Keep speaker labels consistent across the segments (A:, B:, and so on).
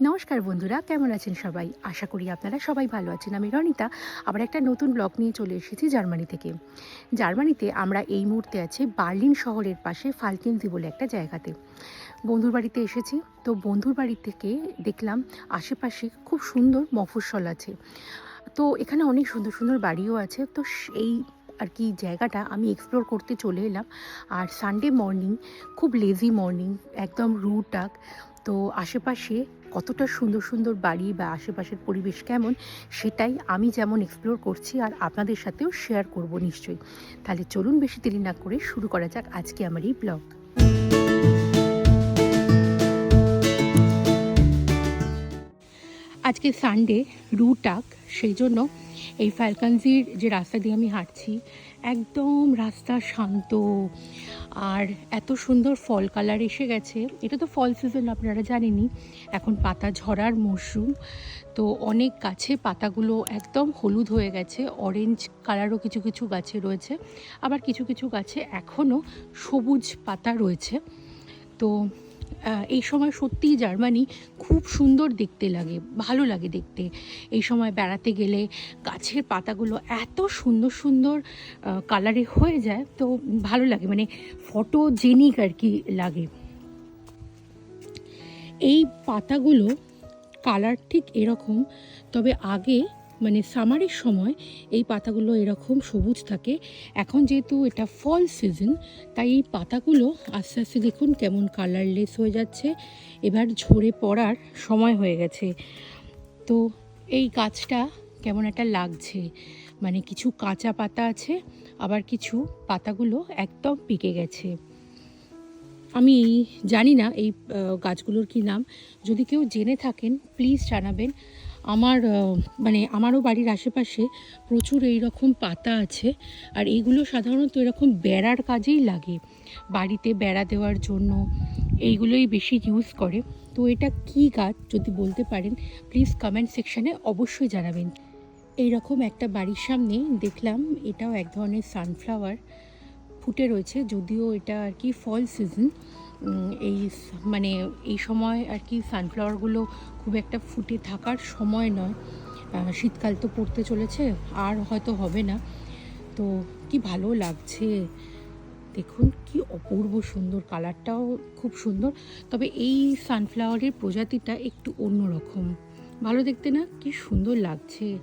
A: নমস্কার বন্ধুরা, কেমন আছেন সবাই? আশা করি আপনারা সবাই ভালো আছেন। আমি রনিতা, আবার একটা নতুন ব্লগ নিয়ে চলে এসেছি জার্মানি থেকে। জার্মানিতে আমরা এই মুহূর্তে আছি বার্লিন শহরের পাশে ফালকেনজি বলে একটা জায়গাতে। বন্ধুর বাড়িতে এসেছি, তো বন্ধুর বাড়ি থেকে দেখলাম আশেপাশে খুব সুন্দর মফস্বল আছে। তো এখানে অনেক সুন্দর সুন্দর বাড়িও আছে, তো এই আর কি জায়গাটা আমি এক্সপ্লোর করতে চলে এলাম। আর সানডে মর্নিং খুব লেজি মর্নিং একদম রুটাক তো আশেপাশে কতটা সুন্দর সুন্দর বাড়ি বা আশেপাশের পরিবেশ কেমন, সেটাই আমি যেমন এক্সপ্লোর করছি আর আপনাদের সাথেও শেয়ার করব নিশ্চয়ই। তাহলে চলুন বেশি দেরি না করে শুরু করা যাক আজকে আমার এই ব্লগ আজকে সানডে রুটাক সেই জন্য এই ফ্যালকানজির যে রাস্তা দিয়ে আমি হাঁটছি, একদম রাস্তা শান্ত আর এত সুন্দর ফল কালার এসে গেছে। এটা তো ফল সিজন, আপনারা জানেনই। এখন পাতা ঝরার মরশুম, তো অনেক গাছে পাতাগুলো একদম হলুদ হয়ে গেছে অরেঞ্জ কালারও কিছু কিছু গাছে রয়েছে। আবার কিছু কিছু গাছে এখনও সবুজ পাতা রয়েছে। তো এই সময় সত্যিই জার্মানি খুব সুন্দর দেখতে লাগে, ভালো লাগে দেখতে। এই সময় বেড়াতে গেলে গাছের পাতাগুলো এত সুন্দর সুন্দর কালারে হয়ে যায়, তো ভালো লাগে মানে ফটোজেনিক আর কি লাগে। এই পাতাগুলো কালার ঠিক এরকম, তবে আগে মানে সামারের সময় এই পাতাগুলো এরকম সবুজ থাকে। এখন যেহেতু এটা ফল সিজন তাই এই পাতাগুলো আস্তে আস্তে দেখুন কেমন কালারলেস হয়ে যাচ্ছে। এবার ঝরে পড়ার সময় হয়ে গেছে। তো এই গাছটা কেমন একটা লাগছে। মানে কিছু কাঁচা পাতা আছে, আবার কিছু পাতাগুলো একদম পিকে গেছে। আমি জানি না এই গাছগুলোর কি নাম। যদি কেউ জেনে থাকেন প্লিজ জানাবেন। আমার মানে আমারও বাড়ির আশেপাশে প্রচুর এই রকম পাতা আছে, আর এইগুলো সাধারণত এরকম বেড়ার কাজেই লাগে। বাড়িতে বেড়া দেওয়ার জন্য এইগুলোই বেশি ইউজ করে। তো এটা কি গাছ, যদি বলতে পারেন প্লিজ কমেন্ট সেকশানে অবশ্যই জানাবেন। এই রকম একটা বাড়ির সামনে দেখলাম, এটাও এক ধরনের সানফ্লাওয়ার ফুটে রয়েছে, যদিও এটা আর কি ফল সিজন এই মানে এই সময় আর কি সানফ্লাওয়ারগুলো খুব একটা ফুটে থাকার সময় নয়। শীতকাল তো পড়তে চলেছে, আর হয়তো হবে না। তো কি ভালো লাগছে। দেখুন, কি অপূর্ব সুন্দর কালারটাও খুব সুন্দর। তবে এই সানফ্লাওয়ারের প্রজাতিটা একটু অন্যরকম। ভালো দেখতে না? কি সুন্দর লাগছে।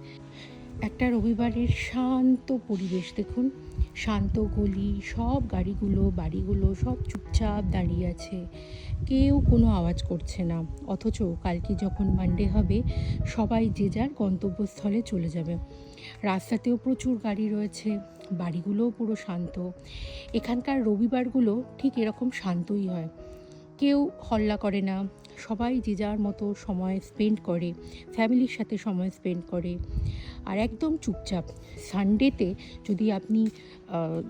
A: একটা রবিবারের শান্ত পরিবেশ, দেখুন। শান্ত গলি, সব গাড়িগুলো, বাড়িগুলো সব চুপচাপ দাঁড়িয়ে আছে। কেউ কোনো আওয়াজ করছে না। অথচ কালকে যখন মানডে হবে, সবাই যে যার গন্তব্যস্থলে চলে যাবে। রাস্তাতেও প্রচুর গাড়ি রয়েছে, বাড়িগুলোও পুরো শান্ত। এখানকার রবিবারগুলো ঠিক এরকম শান্তই হয়। কেউ হল্লা করে না। সবাই যে যার মতো সময় স্পেন্ড করে ফ্যামিলির সাথে সময় স্পেন্ড করে। আর একদম চুপচাপ। সানডেতে যদি আপনি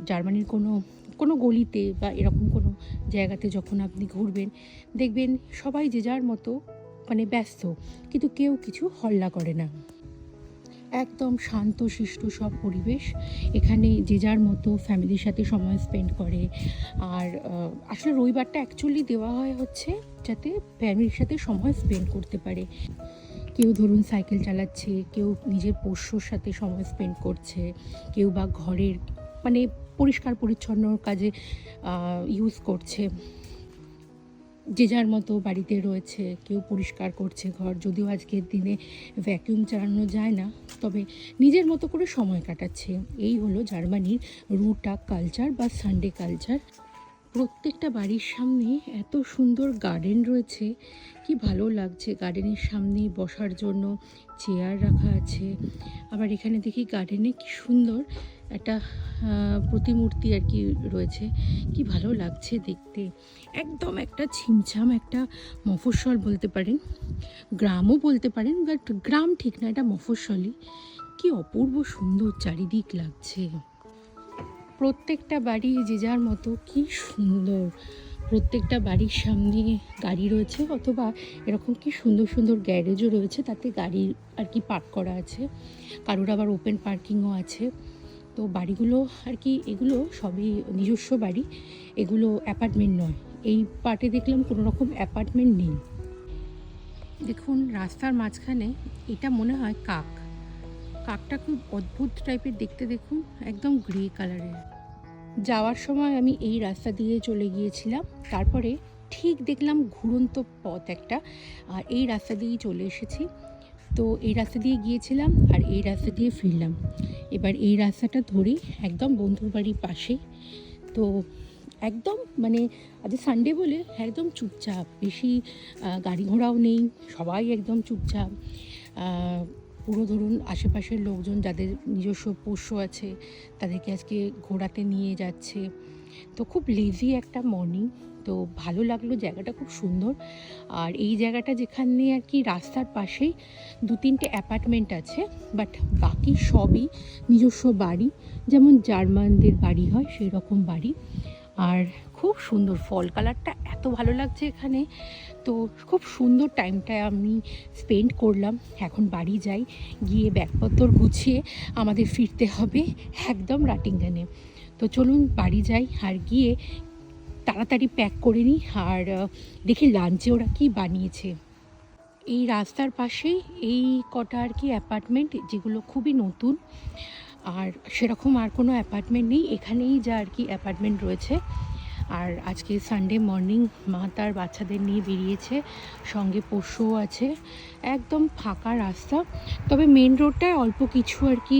A: জার্মানির কোনো কোনো গলিতে বা এরকম কোনো জায়গাতে যখন আপনি ঘুরবেন, দেখবেন সবাই যে যার মতো মানে ব্যস্ত, কিন্তু কেউ কিছু হল্লা করে না। একদম শান্ত, শিষ্ট সব পরিবেশ। এখানে যে যার মতো ফ্যামিলির সাথে সময় স্পেন্ড করে। আর আসলে রবিবারটা অ্যাকচুয়ালি দেওয়া হয় হচ্ছে যাতে ফ্যামিলির সাথে সময় স্পেন্ড করতে পারে। কেউ ধরুন সাইকেল চালাচ্ছে, কেউ নিজের পোষ্যর সাথে সময় স্পেন্ড করছে, কেউ বা ঘরের মানে পরিষ্কার পরিচ্ছন্ন কাজে ইউজ করছে। যে যার মতো বাড়িতে রয়েছে, কেউ পরিষ্কার করছে ঘর। যদিও আজকের দিনে ভ্যাকিউম চালানো যায় না, তবে নিজের মতো করে সময় কাটাচ্ছে। এই হলো জার্মানির রুটাক কালচার বা সানডে কালচার প্রত্যেকটা বাড়ির সামনে এত সুন্দর গার্ডেন রয়েছে। কি ভালো লাগছে গার্ডেনের সামনে বসার জন্য চেয়ার রাখা আছে। আবার এখানে দেখি গার্ডেনে কি সুন্দর একটা প্রতিমূর্তি আর কি রয়েছে। কি ভালো লাগছে দেখতে। একদম একটা ছিমছাম একটা মফস্বল বলতে পারেন। গ্রামও বলতে পারেন বাট গ্রাম ঠিক না, এটা মফস্বলই। কি অপূর্ব সুন্দর চারিদিক লাগছে। প্রত্যেকটা বাড়ি যে যার মতো, কি সুন্দর। প্রত্যেকটা বাড়ির সামনে গাড়ি রয়েছে অথবা এরকম কি সুন্দর সুন্দর গ্যারেজও রয়েছে, তাতে গাড়ি আর কি পার্ক করা আছে। কারোর আবার ওপেন পার্কিংও আছে। তো বাড়িগুলো আর কি, এগুলো সবই নিজস্ব বাড়ি, এগুলো অ্যাপার্টমেন্ট নয়। এই পার্টে দেখলাম কোনো রকম অ্যাপার্টমেন্ট নেই। দেখুন, রাস্তার মাঝখানে এটা মনে হয় কাক। কাকটা খুব অদ্ভুত টাইপের দেখতে দেখুন, একদম গ্রে কালারের যাওয়ার সময় আমি এই রাস্তা দিয়ে চলে গিয়েছিলাম, তারপরে ঠিক দেখলাম ঘুরন্ত পথ একটা, আর এই রাস্তা দিয়েই চলে এসেছি। তো এই রাস্তা দিয়ে গিয়েছিলাম আর এই রাস্তা দিয়ে ফিরলাম। এবার এই রাস্তাটা ধরেই একদম বন্ধুর বাড়ির পাশেই। তো একদম মানে আজ সানডে বলে একদম চুপচাপ, বেশি গাড়ি ঘোড়াও নেই, সবাই একদম চুপচাপ। পুরো ধরুন আশেপাশের লোকজন যাদের নিজস্ব পোষ্য আছে, তাদেরকে আজকে ঘোরাতে নিয়ে যাচ্ছে। তো খুব লেজি একটা মর্নিং তো ভালো লাগল জায়গাটা খুব সুন্দর। আর এই জায়গাটা যেখানে আর কি রাস্তার পাশেই দু তিনটে অ্যাপার্টমেন্ট আছে বাট বাকি সবই নিজস্ব বাড়ি। যেমন জার্মানদের বাড়ি হয় সেই রকম বাড়ি। আর খুব সুন্দর ফল কালারটা এত ভালো লাগছে এখানে। তো খুব সুন্দর টাইমটা আমি স্পেন্ড করলাম। এখন বাড়ি যাই, গিয়ে ব্যাগপত্র গুছিয়ে আমাদের ফিরতে হবে একদম রাটিংগানে তো চলুন বাড়ি যাই আর গিয়ে তাড়াতাড়ি প্যাক করে নিই আর দেখি লাঞ্চে ওরা কী বানিয়েছে। এই রাস্তার পাশেই এই কটা আর কি অ্যাপার্টমেন্ট যেগুলো খুবই নতুন। আর সেরকম আর কোনো অ্যাপার্টমেন্ট নেই, এখানেই যা আর কি অ্যাপার্টমেন্ট রয়েছে। আর আজকে সানডে মর্নিং মা তার বাচ্চাদের নিয়ে বেরিয়েছে, সঙ্গে পশুও আছে, একদম ফাঁকা রাস্তা। তবে মেন রোডটায় অল্প কিছু আর কি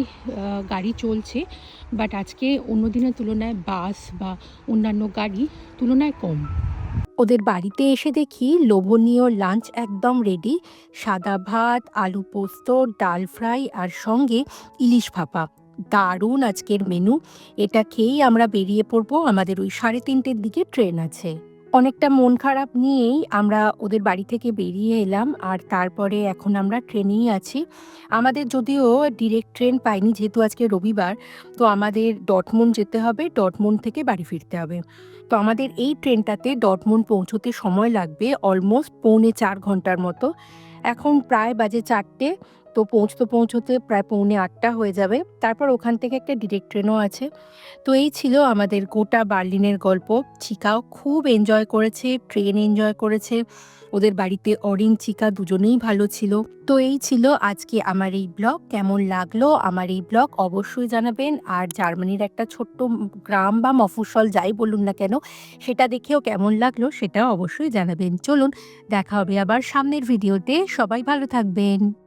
A: গাড়ি চলছে বাট আজকে অন্য দিনের তুলনায় বাস বা অন্যান্য গাড়ি তুলনায় কম।
B: ওদের বাড়িতে এসে দেখি লোভনীয় লাঞ্চ একদম রেডি সাদা ভাত, আলু পোস্ত, ডাল ফ্রাই আর সঙ্গে ইলিশ ভাপা। দারুণ আজকের মেনু এটা খেয়েই আমরা বেরিয়ে পড়ব। আমাদের ওই সাড়ে তিনটের দিকে ট্রেন আছে। অনেকটা মন খারাপ নিয়েই আমরা ওদের বাড়ি থেকে বেরিয়ে এলাম আর তারপরে এখন আমরা ট্রেনেই আছি। আমাদের যদিও ডিরেক্ট ট্রেন পাইনি, যেহেতু আজকে রবিবার, তো আমাদের ডটমুন যেতে হবে, ডটমুন থেকে বাড়ি ফিরতে হবে। তো আমাদের এই ট্রেনটাতে ডটমুন পৌঁছতে সময় লাগবে অলমোস্ট পৌনে চার ঘণ্টার মতো। এখন প্রায় বাজে চারটে। তো পৌঁছতে পৌঁছতে প্রায় পৌনে আটটা হয়ে যাবে। তারপর ওখান থেকে একটা ডিরেক্ট ট্রেনও আছে। তো এই ছিল আমাদের গোটা বার্লিনের গল্প। চিকাও খুব এনজয় করেছে ট্রেন এনজয় করেছে। ওদের বাড়িতে অরিন, চিকা দুজনেই ভালো ছিল। তো এই ছিল আজকে আমার এই ব্লগ। কেমন লাগল আমার এই ব্লগ অবশ্যই জানাবেন। আর জার্মানির একটা ছোট্ট গ্রাম বা মফস্বল যাই বলুন না কেন, সেটা দেখেও কেমন লাগল সেটাও অবশ্যই জানাবেন। চলুন, দেখা হবে আবার সামনের ভিডিওতে। সবাই ভালো থাকবেন।